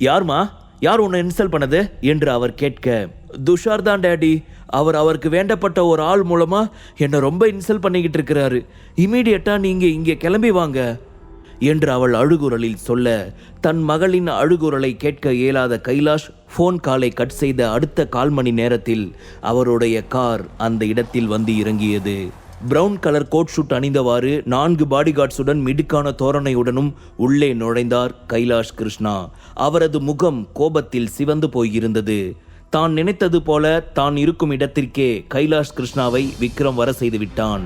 யாருமா? யார் உன்னை இன்சல் பண்ணது? என்று அவர் கேட்க துஷார் தான் டேடி. அவர் அவருக்கு வேண்டப்பட்ட ஒரு ஆள் மூலமா என்னை ரொம்ப இன்சல் பண்ணிக்கிட்டு இருக்கிறாரு. இமீடியட்டா நீங்க இங்கே கிளம்பி வாங்க என்று அவள் அழுகுரலில் சொல்ல தன் மகளின் அழுகுரலை கேட்க இயலாத கைலாஷ் ஃபோன் காலை கட் செய்த அடுத்த கால் மணி நேரத்தில் அவருடைய கார் அந்த இடத்தில் வந்து இறங்கியது. பிரவுன் கலர் கோட் ஷூட் அணிந்தவாறு நான்கு பாடிகார்ட்ஸுடன் மிடுக்கான தோரணையுடனும் உள்ளே நுழைந்தார் கைலாஷ் கிருஷ்ணா. அவரது முகம் கோபத்தில் சிவந்து போயிருந்தது. தான் நினைத்தது போல தான் இருக்கும் இடத்திற்கே கைலாஷ் கிருஷ்ணாவை விக்ரம் வர செய்து விட்டான்.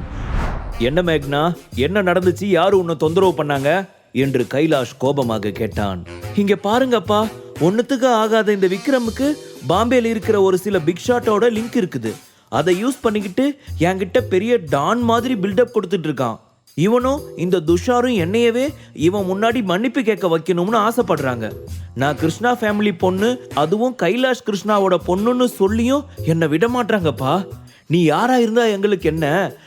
என்ன மேக்னா என்ன நடந்துச்சு? யாரு உன்னை தொந்தரவு பண்ணாங்க? என்று கைலாஷ் கோபமாக கேட்டான். இங்க பாருங்கப்பா ஒன்னுத்துக்கு ஆகாத இந்த விக்ரமுக்கு பாம்பேல இருக்கிற ஒரு சில பிக் ஷாட்டோட லிங்க் இருக்குது. அதை யூஸ் பண்ணிக்கிட்டு என்கிட்ட பெரிய டான் மாதிரி பில்டப் கொடுத்துட்டு இருக்கான் இவனும் இந்த துஷாரும் என்னையவே இவன் முன்னாடி மன்னிப்பு கேட்க வைக்கணும்னு ஆசைப்படுறாங்க. நான் கிருஷ்ணா ஃபேமிலி பொண்ணு அதுவும் கைலாஷ் கிருஷ்ணாவோட பொண்ணுன்னு சொல்லியும் என்னை விட மாட்றாங்கப்பா நீ யாரா இருந்தா எங்களுக்கு என்ன?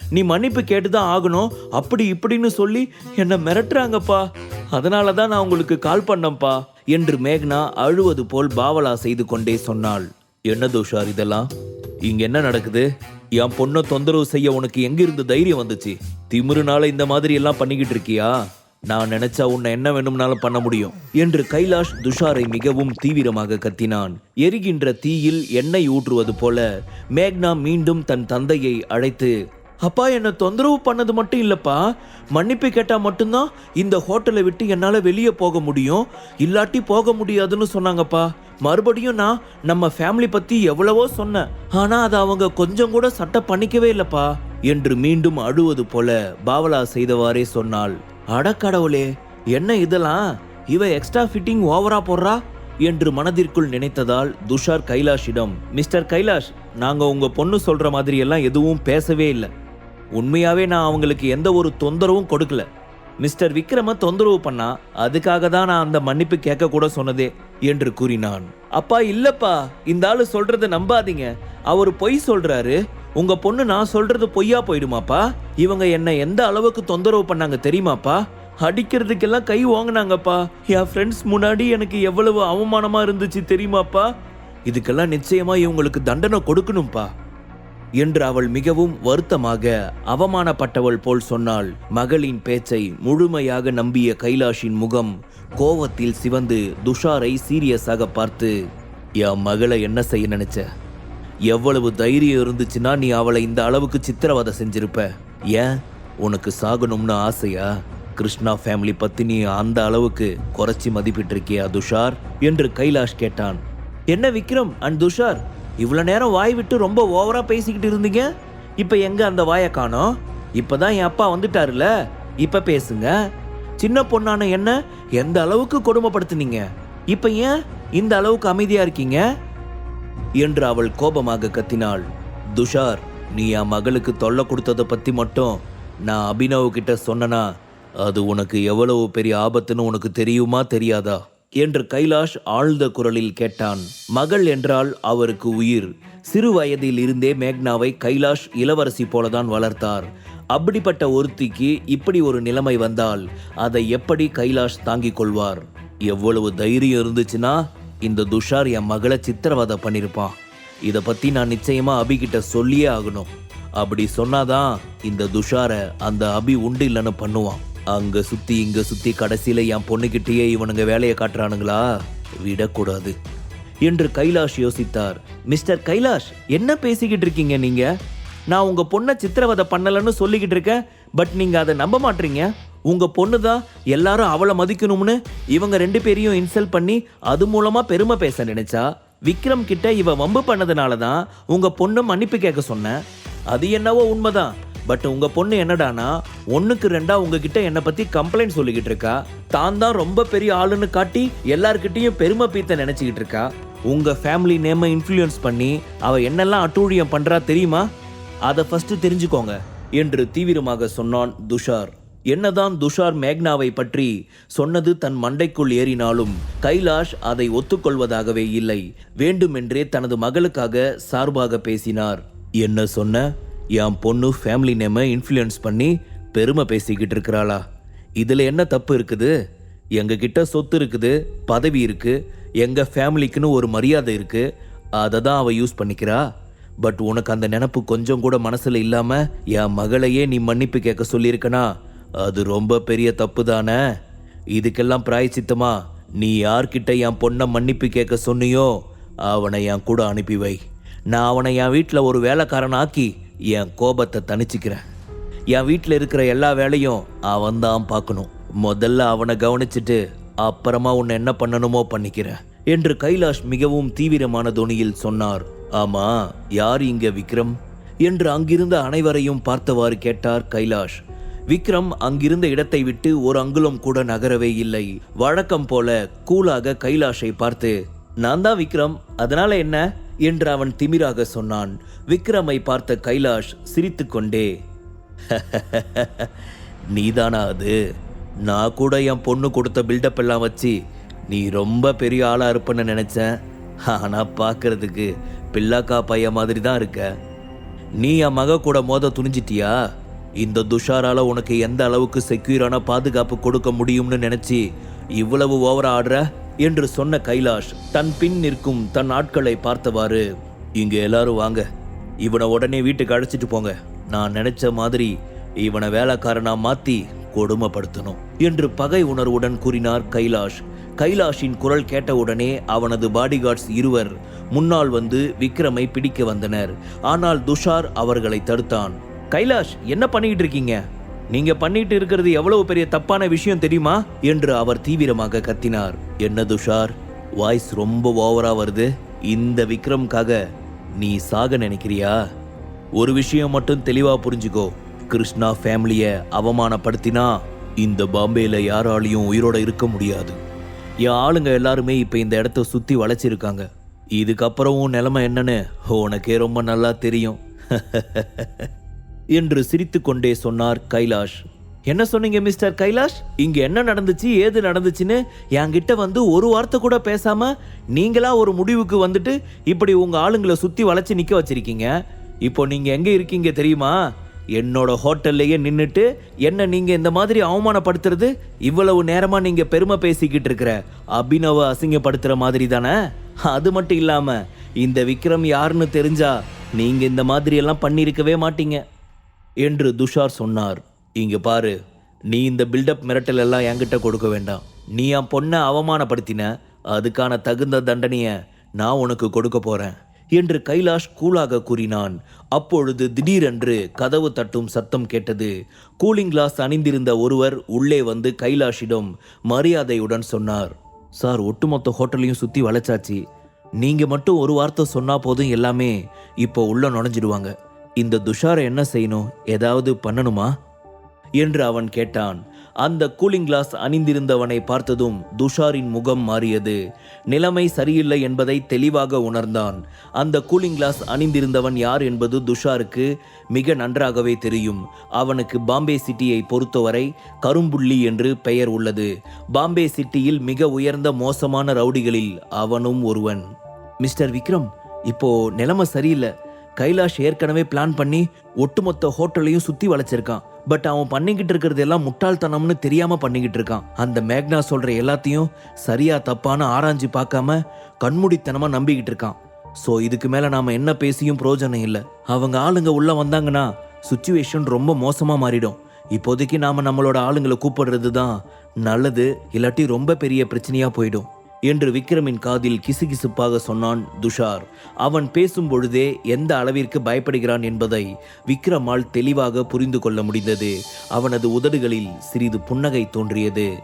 நீ மன்னிப்பு கேட்டுதான் ஆகணும். அப்படி இப்படின்னு சொல்லி என்னை மிரட்டுறாங்கப்பா. அதனால தான் நான் உங்களுக்கு கால் பண்ணேன்ப்பா என்று மேக்னா அழுவது போல் பாவலா செய்து கொண்டே சொன்னாள். என்ன துஷார் இதெல்லாம்? இங்க என்ன நடக்குது? என் பொண்ணை தொந்தரவு செய்ய உனக்கு எங்க இருந்து தைரியம் வந்துச்சு? திமிருனால இந்த மாதிரி எல்லாம் பண்ணிக்கிட்டு இருக்கியா? நான் நினைச்சா உன்னை என்ன வேணும்னாலும் பண்ண முடியும். என்று கைலாஷ் துஷாரை மிகவும் தீவிரமாக கத்தினான். எரிகின்ற தீயில் எண்ணெய் ஊற்றுவது போல மேக்னா மீண்டும் தன் தந்தையை அழைத்து அப்பா என்னை தொந்தரவு பண்ணது மட்டும் இல்லைப்பா. மன்னிப்பு கேட்டால் மட்டும்தான் இந்த ஹோட்டலை விட்டு என்னால் வெளியே போக முடியும். இல்லாட்டி போக முடியாதுன்னு சொன்னாங்கப்பா. மறுபடியும் நான் நம்ம ஃபேமிலி பற்றி எவ்வளவோ சொன்னேன். ஆனால் அதை அவங்க கொஞ்சம் கூட சட்டை பண்ணிக்கவே இல்லைப்பா. என்று மீண்டும் அழுவது போல பாவலா செய்தவாறே சொன்னாள். அடக்கடவுளே என்ன இதெல்லாம்? இவ எக்ஸ்ட்ரா ஃபிட்டிங் ஓவரா போடுறா? என்று மனதிற்குள் நினைத்ததால் துஷார் கைலாஷிடம் மிஸ்டர் கைலாஷ் நாங்கள் உங்கள் பொண்ணு சொல்கிற மாதிரி எல்லாம் எதுவும் பேசவே இல்லை. உண்மையாவே நான் அவங்களுக்கு எந்த ஒரு தொந்தரவும் கொடுக்கல. மிஸ்டர் விக்ரம தொந்தரவு பண்ணா அதுக்காக தான் நான் அந்த மன்னிப்பு கேட்க கூட சொன்னதே என்று கூறினான். அப்பா இல்லப்பா இந்த ஆளு சொல்றத நம்பாதீங்க. அவர் பொய் சொல்றாரு. உங்க பொண்ணு நான் சொல்றது பொய்யா போயிடுமாப்பா? இவங்க என்ன எந்த அளவுக்கு தொந்தரவு பண்ணாங்க தெரியுமாப்பா? அடிக்கிறதுக்கெல்லாம் கை வாங்கினாங்கப்பா. என் ஃப்ரெண்ட்ஸ் முன்னாடி எனக்கு எவ்வளவு அவமானமா இருந்துச்சு தெரியுமாப்பா? இதுக்கெல்லாம் நிச்சயமா இவங்களுக்கு தண்டனை கொடுக்கணும்ப்பா. என்று அவள் மிகவும் வருத்தமாக அவமானப்பட்டவள் போல் சொன்னாள். மகளின் பேச்சை முழுமையாக நம்பிய கைலாஷின் முகம் கோவத்தில் சிவந்து துஷாரை சீரியஸாக பார்த்து என் மகளை என்ன செய்ய நினைச்ச? எவ்வளவு தைரியம் இருந்துச்சுன்னா நீ அவளை இந்த அளவுக்கு சித்திரவதை செஞ்சிருப்ப. ஏன்? உனக்கு சாகணும்னு ஆசையா? கிருஷ்ணா ஃபேமிலி பத்தி நீ அந்த அளவுக்கு குறைச்சி மதிப்பிட்டு இருக்கியா துஷார்? என்று கைலாஷ் கேட்டான். என்ன விக்ரம்? அண்ட் துஷார் இவ்வளோ நேரம் வாய் விட்டு ரொம்ப ஓவராக பேசிக்கிட்டு இருந்தீங்க? இப்போ எங்கே அந்த வாயை காணோம்? இப்போ தான் என் அப்பா வந்துட்டாருல? இப்போ பேசுங்க. சின்ன பொண்ணான என்ன எந்த அளவுக்கு கொடுமைப்படுத்துனீங்க? இப்போ ஏன் இந்த அளவுக்கு அமைதியாக இருக்கீங்க? என்று அவள் கோபமாக கத்தினாள். துஷார் நீ என் மகளுக்கு தொல்லை கொடுத்ததை பற்றி மட்டும் நான் அபினவ் கிட்ட சொன்னனா அது உனக்கு எவ்வளவு பெரிய ஆபத்துன்னு உனக்கு தெரியுமா தெரியாதா? என்று கைலாஷ் ஆழ்ந்த குரலில் கேட்டான். மகள் என்றால் அவருக்கு உயிர். சிறு வயதில் இருந்தே மேக்னாவை கைலாஷ் இளவரசி போலதான் வளர்த்தார். அப்படிப்பட்ட ஒருத்திக்கு இப்படி ஒரு நிலைமை வந்தால் அதை எப்படி கைலாஷ் தாங்கிக் கொள்வார்? எவ்வளவு தைரியம் இருந்துச்சுன்னா இந்த துஷார் என் மகளை சித்திரவதை பண்ணியிருப்பான் இதை பற்றி நான் நிச்சயமாக அபிகிட்ட சொல்லியே ஆகணும். அப்படி சொன்னாதான் இந்த துஷாரை அந்த அபி உண்டு இல்லைன்னு பண்ணுவான். அங்க சுத்தி இங்க சுத்தி கடைசியில என் பொண்ணுகிட்டயே இவனுங்க வேலையை காட்டுறானுங்களா? விடக்கூடாது. என்று கைலாஷ் யோசித்தார். மிஸ்டர் கைலாஷ் என்ன பேசிக்கிட்டு இருக்கீங்க நீங்க? நான் உங்க பொண்ணை சித்திரவதை பண்ணலன்னு சொல்லிக்கிட்டு இருக்கேன் பட் நீங்க அதை நம்ப மாட்டீங்க. உங்க பொண்ணு தான் எல்லாரும் அவளை மதிக்கணும்னு இவங்க ரெண்டு பேரையும் இன்சல்ட் பண்ணி அது மூலமா பெருமை பேச நினைச்சா? விக்ரம் கிட்ட இவ வம்பு பண்ணதுனால தான் உங்க பொண்ணு மன்னிப்பு கேட்க சொன்னேன். அது என்னவோ உண்மைதான். பட் உங்க பொண்ணு என்னடானா ஒன்றுக்கு ரெண்டா உங்ககிட்ட என்னை பத்தி கம்ப்ளைண்ட் சொல்லிக்கிட்டு இருக்கா? தான் தான் ரொம்ப பெரிய ஆளுன்னு காட்டி எல்லார்கிட்டயும் பெருமை பீத்த நினைச்சுக்கிட்டு இருக்கா? உங்க ஃபேமிலி நேமை இன்ஃப்ளூயன்ஸ் பண்ணி அவ என்னெல்லாம் அட்டூழியம் பண்றா தெரியுமா? அதை ஃபர்ஸ்ட் தெரிஞ்சுக்கோங்க என்று தீவிரமாக சொன்னான் துஷார். என்னதான் துஷார் மேக்னாவை பற்றி சொன்னது தன் மண்டைக்குள் ஏறினாலும் கைலாஷ் அதை ஒத்துக்கொள்வதாகவே இல்லை. வேண்டுமென்றே தனது மகளுக்காக சார்பாக பேசினார். என்ன சொன்ன? என் பொண்ணு ஃபேமிலி நேமை இன்ஃப்ளூயன்ஸ் பண்ணி பெருமை பேசிக்கிட்டு இருக்கிறாளா. இதில் என்ன தப்பு இருக்குது? எங்ககிட்ட சொத்து இருக்குது பதவி இருக்குது எங்கள் ஃபேமிலிக்குன்னு ஒரு மரியாதை இருக்குது அதை தான் அவள் யூஸ் பண்ணிக்கிறா. பட் உனக்கு அந்த நினப்பு கொஞ்சம் கூட மனசில் இல்லாமல் என் மகளையே நீ மன்னிப்பு கேட்க சொல்லியிருக்கனா? அது ரொம்ப பெரிய தப்பு தானே. இதுக்கெல்லாம் பிராயச்சித்தமா? நீ யார்கிட்ட என் பொண்ணை மன்னிப்பு கேட்க சொன்னியோ அவனை என் கூட அனுப்பி வை. நான் அவனை என் வீட்டில் ஒரு வேலைக்காரன் ஆக்கி என் கோபத்தை தணிச்சுக்கிறேன். என் வீட்டில் இருக்கிற எல்லா வேலையும் அவன் தான் பார்க்கணும். முதல்ல அவனை கவனிச்சிட்டு அப்புறமா உன்னை என்ன பண்ணணுமோ பண்ணிக்கிறேன் என்று கைலாஷ் மிகவும் தீவிரமான துணியில் சொன்னார். ஆமா யார் இங்க விக்ரம்? என்று அங்கிருந்த அனைவரையும் பார்த்தவாறு கேட்டார் கைலாஷ். விக்ரம் அங்கிருந்த இடத்தை விட்டு ஒரு அங்குலம் கூட நகரவே இல்லை. வழக்கம் போல கூலாக கைலாஷை பார்த்து நான் தான் விக்ரம் அதனால என்ன? என்று அவன் திமிராக சொன்னான். விக்ரமை பார்த்த கைலாஷ் சிரித்துக்கொண்டே நீதானா அது? நான் கூட என் பொண்ணு கொடுத்த பில்டப் எல்லாம் வச்சு நீ ரொம்ப பெரிய ஆளா இருப்பன்னு நினைச்சேன். ஆனா பார்க்கறதுக்கு பில்லாக்கா பையன் மாதிரி தான் இருக்க. நீ என் மக கூட மோத துணிஞ்சிட்டியா? இந்த துஷாரால உனக்கு எந்த அளவுக்கு செக்யூரான பாதுகாப்பு கொடுக்க முடியும்னு நினச்சி இவ்வளவு ஓவரா ஆடுற? என்று சொன்ன கைலாஷ் தன் பின் நிற்கும் தன் ஆட்களை பார்த்தவாறு இங்க எல்லாரும் வாங்க. இவனை உடனே வீட்டுக்கு அழைச்சிட்டு போங்க. நான் நினைச்ச மாதிரி இவனை வேலைக்காரனா மாத்தி கொடுமைப்படுத்தணும் என்று பகை உணர்வுடன் கூறினார் கைலாஷ். கைலாஷின் குரல் கேட்டவுடனே அவனது பாடிகார்ட்ஸ் இருவர் முன்னால் வந்து விக்ரமை பிடிக்க வந்தனர். ஆனால் துஷார் அவர்களை தடுத்தான். கைலாஷ் என்ன பண்ணிட்டு இருக்கீங்க? நீங்க பண்ணிட்டு இருக்கிறது எவ்வளவு பெரிய தப்பான விஷயம் தெரியுமா? என்று அவர் தீவிரமாக கத்தினார். என்ன துஷார்? வாய்ஸ் ரொம்ப ஓவரா வருது. இந்த விக்ரம்காக நீ சாக நினைக்கிறியா? ஒரு விஷயம் மட்டும் தெளிவா புரிஞ்சுக்கோ. கிருஷ்ணா ஃபேமிலிய அவமானப்படுத்தினா இந்த பாம்பேல யாராலையும் உயிரோட இருக்க முடியாது. என் ஆளுங்க எல்லாருமே இப்ப இந்த இடத்த சுத்தி வளைச்சிருக்காங்க. இதுக்கப்புறம் நிலைமை என்னன்னு உனக்கே ரொம்ப நல்லா தெரியும். என்று சிரித்துக்கொண்டே சொன்னார் கைலாஷ். என்ன சொன்னீங்க மிஸ்டர் கைலாஷ்? இங்க என்ன நடந்துச்சு ஏது நடந்துச்சுன்னு என்கிட்ட வந்து ஒரு வார்த்தை கூட பேசாம நீங்களா ஒரு முடிவுக்கு வந்துட்டு இப்படி உங்க ஆளுங்களை சுத்தி வளைச்சு நிக்க வச்சிருக்கீங்க. இப்போ நீங்க எங்க இருக்கீங்க தெரியுமா? என்னோட ஹோட்டல்லையே நின்னுட்டு என்ன நீங்க இந்த மாதிரி அவமானப்படுத்துறது? இவ்வளவு நேரமா நீங்க பெருமை பேசிக்கிட்டு இருக்கிற அபினவ அசிங்கப்படுத்துற மாதிரி தானே? அது மட்டும் இல்லாம இந்த விக்ரம் யாருன்னு தெரிஞ்சா நீங்க இந்த மாதிரி எல்லாம் பண்ணியிருக்கவே மாட்டீங்க. என்று துஷார் சொன்னார். இங்க பாரு நீ இந்த பில்டப் மிரட்டல் எல்லாம் என்கிட்ட கொடுக்க வேண்டாம். நீ என் பொண்ணை அவமானப்படுத்தின அதுக்கான தகுந்த தண்டனைய நான் உனக்கு கொடுக்க போறேன் என்று கைலாஷ் கூலாக கூறினான். அப்பொழுது திடீரென்று கதவு தட்டும் சத்தம் கேட்டது. கூலிங் கிளாஸ் அணிந்திருந்த ஒருவர் உள்ளே வந்து கைலாஷிடம் மரியாதையுடன் சொன்னார் சார் ஒட்டுமொத்த ஹோட்டலையும் சுற்றி வளைச்சாச்சு. நீங்கள் மட்டும் ஒரு வார்த்தை சொன்னால் போதும் எல்லாமே இப்போ உள்ள நுழைஞ்சிடுவாங்க. இந்த துஷாரை என்ன செய்யணும்? ஏதாவது பண்ணணுமா? என்று அவன் கேட்டான். அந்த கூலிங் கிளாஸ் அணிந்திருந்தவனை பார்த்ததும் துஷாரின் முகம் மாறியது. நிலைமை சரியில்லை என்பதை தெளிவாக உணர்ந்தான். அந்த கூலிங் கிளாஸ் அணிந்திருந்தவன் யார் என்பது துஷாருக்கு மிக நன்றாகவே தெரியும். அவனுக்கு பாம்பே சிட்டியை பொறுத்தவரை கரும்புள்ளி என்று பெயர் உள்ளது. பாம்பே சிட்டியில் மிக உயர்ந்த மோசமான ரவுடிகளில் அவனும் ஒருவன். மிஸ்டர் விக்ரம் இப்போ நிலைமை சரியில்லை. கைலாஷ் ஏற்கனவே பிளான் பண்ணி ஒட்டுமொத்த ஹோட்டலையும் சுத்தி வளைச்சிருக்கான். பட் அவன் பண்ணிக்கிட்டு இருக்கிறது எல்லாம் முட்டாள்தனம்னு தெரியாம பண்ணிக்கிட்டு இருக்கான். அந்த மேக்னா சொல்ற எல்லாத்தையும் சரியா தப்பான ஆராய்ஞ்சு பார்க்காம கண்மூடித்தனமா நம்பிக்கிட்டு இருக்கான். ஸோ இதுக்கு மேல நாம என்ன பேசியும் பிரயோஜனம் இல்லை. அவங்க ஆளுங்க உள்ள வந்தாங்கன்னா சுச்சுவேஷன் ரொம்ப மோசமா மாறிடும். இப்போதைக்கு நாம நம்மளோட ஆளுங்களை கூப்பிடுறது தான் நல்லது இல்லாட்டி ரொம்ப பெரிய பிரச்சனையா போயிடும். என்று விக்ரமின் காதில் கிசுகிசுப்பாக சொன்னான் துஷார். அவன் பேசும் பொழுதே எந்த அளவிற்கு பயப்படுகிறான் என்பதை விக்ரமால் தெளிவாக புரிந்து கொள்ள முடிந்தது. அவனது உதடுகளில் சிறிது புன்னகை தோன்றியது.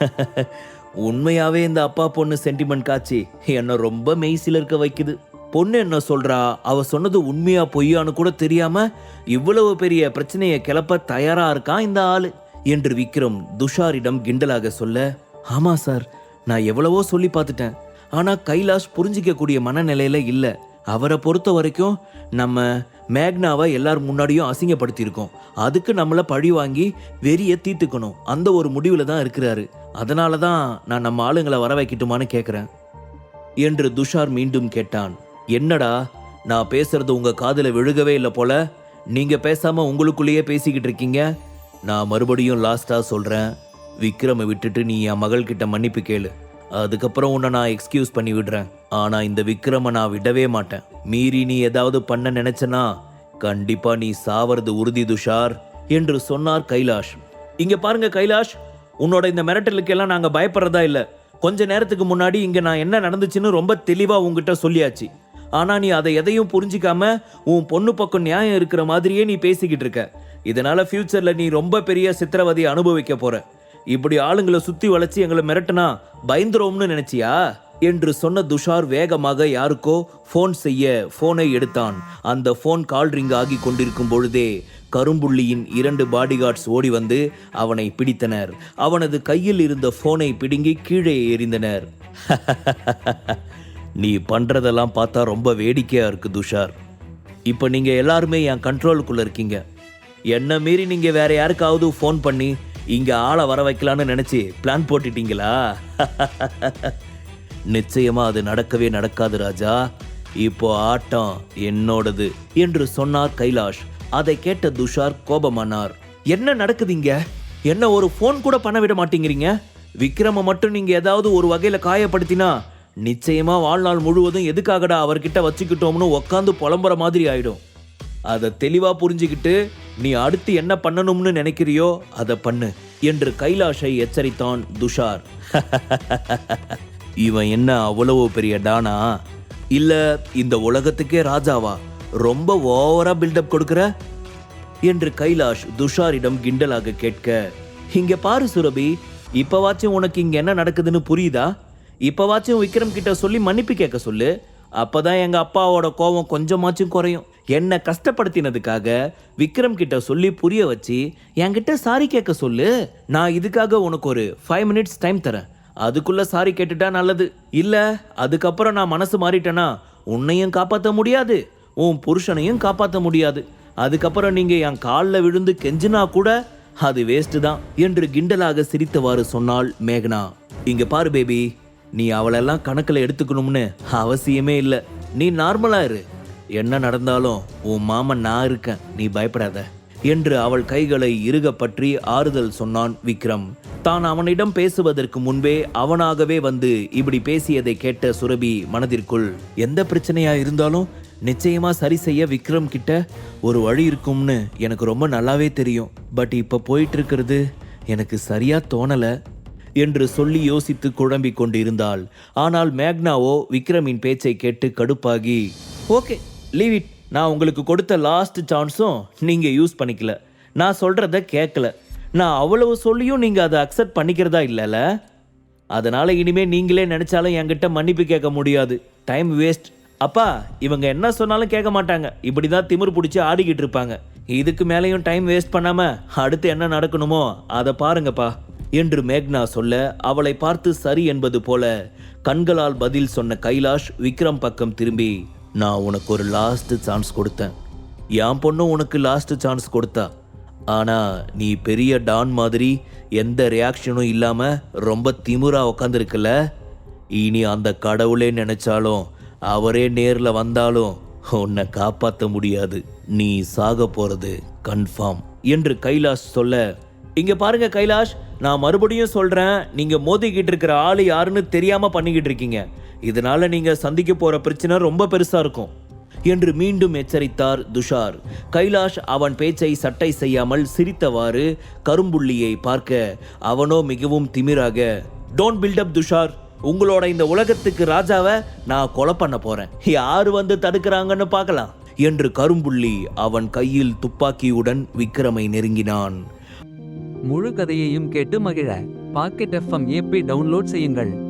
உண்மையாவே இந்த அப்பா பொண்ணு சென்டிமெண்ட் காட்சி என்ன ரொம்ப மெய்சிலிருக்க வைக்குது. பொண்ணு என்ன சொல்றா? அவ சொன்னது உண்மையா பொய்யான்னு கூட தெரியாம இவ்வளவு பெரிய பிரச்சனையை கிளப்ப தயாரா இருக்கான் இந்த ஆளு? என்று விக்ரம் துஷாரிடம் கிண்டலாக சொல்ல ஆமா சார் நான் எவ்வளவோ சொல்லி பார்த்துட்டேன். ஆனால் கைலாஷ் புரிஞ்சிக்கக்கூடிய மனநிலையில் இல்லை. அவரை பொறுத்த வரைக்கும் நம்ம மேக்னாவை எல்லார் முன்னாடியும் அசிங்கப்படுத்தியிருக்கோம். அதுக்கு நம்மளை பழி வாங்கி வெறிய தீர்த்துக்கணும். அந்த ஒரு முடிவில் தான் இருக்கிறாரு. அதனால தான் நான் நம்ம ஆளுங்களை வர வைக்கட்டுமான்னு கேட்குறேன் என்று துஷார் மீண்டும் கேட்டான். என்னடா நான் பேசுறது உங்க காதில் விழுகவே இல்லை போல. நீங்க பேசாம உங்களுக்குள்ளேயே பேசிக்கிட்டு இருக்கீங்க. நான் மறுபடியும் லாஸ்டா சொல்றேன். விக்ரமை விட்டுட்டு நீ என் மகள்கிட்ட மன்னிப்பு கேளு. அதுக்கப்புறம் உன்னை நான் எக்ஸ்கியூஸ் பண்ணி விடுறேன். ஆனா இந்த விக்ரம நான் விடவே மாட்டேன். மீறி நீ ஏதாவது பண்ண நினைச்சனா கண்டிப்பா நீ சாவறது உறுதி துஷார் என்று சொன்னார் கைலாஷ். இங்க பாருங்க கைலாஷ் உன்னோட இந்த மிரட்டலுக்கெல்லாம் நாங்க பயப்படுறதா இல்ல. கொஞ்ச நேரத்துக்கு முன்னாடி இங்க நான் என்ன நடந்துச்சுன்னு ரொம்ப தெளிவா உங்ககிட்ட சொல்லியாச்சு. ஆனா நீ அதை எதையும் புரிஞ்சிக்காம உன் பொண்ணு பக்கம் நியாயம் இருக்கிற மாதிரியே நீ பேசிக்கிட்டு இருக்க. இதனால ஃபியூச்சர்ல நீ ரொம்ப பெரிய சித்திரவதையை அனுபவிக்க போற. இப்படி ஆளுங்களை சுத்தி வளைச்சு எங்களை மிரட்டனா பயந்துரோம்னு நினைச்சியா? என்று சொன்ன துஷார் வேகமாக யாருக்கோ ஃபோன் செய்ய ஃபோனை எடுத்தான். அந்த ஃபோன் கால் ரிங் ஆகி கொண்டிருக்கும் பொழுதே கரும்புள்ளியின் இரண்டு பாடிகார்ட்ஸ் ஓடி வந்து அவனை பிடித்தனர். அவனது கையில் இருந்த ஃபோனை பிடுங்கி கீழே எறிந்தனர். நீ பண்றதெல்லாம் பார்த்தா ரொம்ப வேடிக்கையா இருக்கு துஷார். இப்போ நீங்க எல்லாருமே என் கண்ட்ரோலுக்குள்ள இருக்கீங்க. என்ன மீறி நீங்க வேற யாருக்காவது ஃபோன் பண்ணி இங்க ஆளை வர வைக்கலான்னு நினைச்சு பிளான் போட்டுட்டீங்களா? நிச்சயமா அது நடக்கவே நடக்காது ராஜா. இப்போ ஆட்டம் என்னோடது என்று சொன்னார் கைலாஷ். அதை கேட்ட துஷார் கோபமானார். என்ன நடக்குதுங்க என்ன ஒரு ஃபோன் கூட பண்ண விட மாட்டேங்கிறீங்க? விக்ரம மட்டும் நீங்க ஏதாவது ஒரு வகையில காயப்படுத்தினா நிச்சயமா வாழ்நாள் முழுவதும் எதுக்காகடா அவர்கிட்ட வச்சுக்கிட்டோம்னு உக்காந்து புலம்புற மாதிரி ஆயிடும். அதை தெளிவாக புரிஞ்சுக்கிட்டு நீ அடுத்து என்ன பண்ணணும்னு நினைக்கிறியோ அதை பண்ணு என்று கைலாஷை எச்சரித்தான் துஷார். இவன் என்ன அவ்வளவு பெரிய டானா? இல்லை இந்த உலகத்துக்கே ராஜாவா? ரொம்ப ஓவரா பில்டப் கொடுக்குற? என்று கைலாஷ் துஷாரிடம் கிண்டலாக கேட்க இங்க பாரு சுரபி இப்பவாச்சும் உனக்கு இங்க என்ன நடக்குதுன்னு புரியுதா? இப்பவாச்சும் விக்ரம் கிட்ட சொல்லி மன்னிப்பு கேட்க சொல்லு. அப்பதான் எங்க அப்பாவோட கோபம் கொஞ்சமாச்சும் குறையும். என்னை கஷ்டப்படுத்தினதுக்காக விக்ரம் கிட்ட சொல்லி புரிய வச்சு என்கிட்ட சாரி கேட்க சொல்லு. நான் இதுக்காக உனக்கு ஒரு ஃபைவ் மினிட்ஸ் டைம் தரேன். அதுக்குள்ள சாரி கேட்டுட்டா நல்லது. இல்ல அதுக்கப்புறம் நான் மனசு மாறிட்டேனா உன்னையும் காப்பாற்ற முடியாது. உன் புருஷனையும் காப்பாற்ற முடியாது. அதுக்கப்புறம் நீங்க என் காலில் விழுந்து கெஞ்சினா கூட அது வேஸ்ட் தான் என்று கிண்டலாக சிரித்தவாறு சொன்னாள் மேகனா. இங்க பாரு பேபி நீ அவளெல்லாம் கணக்கில் எடுத்துக்கணும்னு அவசியமே இல்லை. நீ நார்மலா இரு. என்ன நடந்தாலும் உன் மாமன் நான் இருக்கேன் நீ பயப்படாத என்று அவள் கைகளை இறுக பற்றி ஆறுதல் சொன்னான் விக்ரம். தான் அவனிடம் பேசுவதற்கு முன்பே அவனாகவே வந்து இப்படி பேசியதை கேட்ட சுரபி மனதிற்குள் எந்த பிரச்சனையா இருந்தாலும் நிச்சயமா சரி செய்ய விக்ரம் கிட்ட ஒரு வழி இருக்கும்னு எனக்கு ரொம்ப நல்லாவே தெரியும். பட் இப்ப போயிட்டு இருக்கிறது எனக்கு சரியா தோணல என்று சொல்லி யோசித்து குழம்பிக் கொண்டிருந்தாள். ஆனால் மேக்னாவோ விக்ரமின் பேச்சை கேட்டு கடுப்பாகி ஓகே லீவ் இட் நான் உங்களுக்கு கொடுத்த லாஸ்ட் சான்ஸும் நீங்கள் யூஸ் பண்ணிக்கல. நான் சொல்கிறத கேட்கல நான் அவ்வளவு சொல்லியும் நீங்கள் அதை அக்செப்ட் பண்ணிக்கிறதா இல்லைல்ல அதனால் இனிமேல் நீங்களே நினச்சாலும் என்கிட்ட மன்னிப்பு கேட்க முடியாது. டைம் வேஸ்ட் அப்பா இவங்க என்ன சொன்னாலும் கேட்க மாட்டாங்க. இப்படிதான் திமிரு பிடிச்சி ஆடிக்கிட்டு இருப்பாங்க. இதுக்கு மேலேயும் டைம் வேஸ்ட் பண்ணாமல் அடுத்து என்ன நடக்கணுமோ அதை பாருங்கப்பா. என்று மேக்னா சொல்ல அவளை பார்த்து சரி என்பது போல கண்களால் பதில் சொன்ன கைலாஷ் விக்ரம் பக்கம் திரும்பி நான் உனக்கு ஒரு லாஸ்ட் சான்ஸ் கொடுத்தேன். என் பொண்ணும் உனக்கு லாஸ்ட் சான்ஸ் கொடுத்தா. ஆனால் நீ பெரிய டான் மாதிரி எந்த ரியாக்ஷனும் இல்லாமல் ரொம்ப திமுறாக உக்காந்துருக்குல்ல இனி அந்த கடவுளே நினைச்சாலும் அவரே நேரில் வந்தாலும் உன்னை காப்பாற்ற முடியாது. நீ சாக போகிறது கன்ஃபார்ம் என்று கைலாஷ் சொல்ல இங்க பாருங்க கைலாஷ் நான் மறுபடியும் சொல்றேன் நீங்க மோதிக்கிட்டு இருக்கிற ஆளு யாருன்னு தெரியாம பண்ணிக்கிட்டு இருக்கீங்க. இதனால நீங்க சந்திக்க போற பிரச்சனை ரொம்ப பெருசா இருக்கும். என்று மீண்டும் எச்சரித்தார் துஷார். கைலாஷ் அவன் பேச்சை சட்டை செய்யாமல் சிரித்தவாறு கரும்புள்ளியை பார்க்க அவனோ மிகவும் திமிராக டோன்ட் பில்டப் துஷார். உங்களோட இந்த உலகத்துக்கு ராஜாவை நான் கொலை பண்ண போறேன். யாரு வந்து தடுக்கிறாங்கன்னு பார்க்கலாம். என்று கரும்புள்ளி அவன் கையில் துப்பாக்கியுடன் விக்ரமை நெருங்கினான். முழு கதையையும் கேட்டு மகிழ. பாக்கெட் எஃப்எம் ஏபி டவுன்லோட் செய்யுங்கள்.